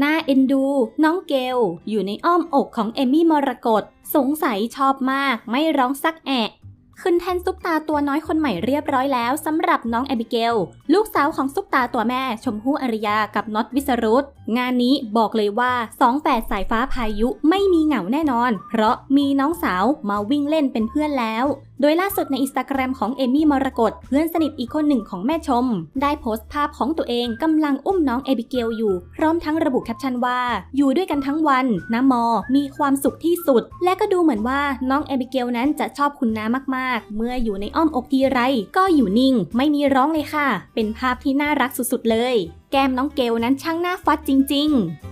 น่าเอ็นดู น้องเกล อยู่ในอ้อมอกของเอมี่มรกตสงสัยชอบมาก ไม่ร้องสักแอะขึ้นแทนซุปตาตัวน้อยคนใหม่เรียบร้อยแล้วสำหรับน้องแอบิเกล ลูกสาวของซุปตาตัวแม่ชมพู่อริยากับน็อตวิสรุตงานนี้บอกเลยว่าสองแฝดสายฟ้าพายุไม่มีเหงาแน่นอน เพราะมีน้องสาวมาวิ่งเล่นเป็นเพื่อนแล้ว โดยล่าสุดในอินสตาแกรมของเอมี่มรกตเพื่อนสนิทอีกคนหนึ่งของแม่ชม ได้โพสต์ภาพของตัวเองกำลังอุ้มน้องเอบิเกลอยู่ พร้อมทั้งระบุแคปชั่นว่า อยู่ด้วยกันทั้งวันน้ามอ มีความสุขที่สุด และก็ดูเหมือนว่าน้องเอบิเกลนั้นจะชอบคุณน้ามากๆ เมื่ออยู่ในอ้อมอกทีไร ก็อยู่นิ่ง ไม่มีร้องเลยค่ะ เป็นภาพที่น่ารักสุดๆเลย แก้มน้องเกลนั้นช่างน่าฟัดจริง ๆ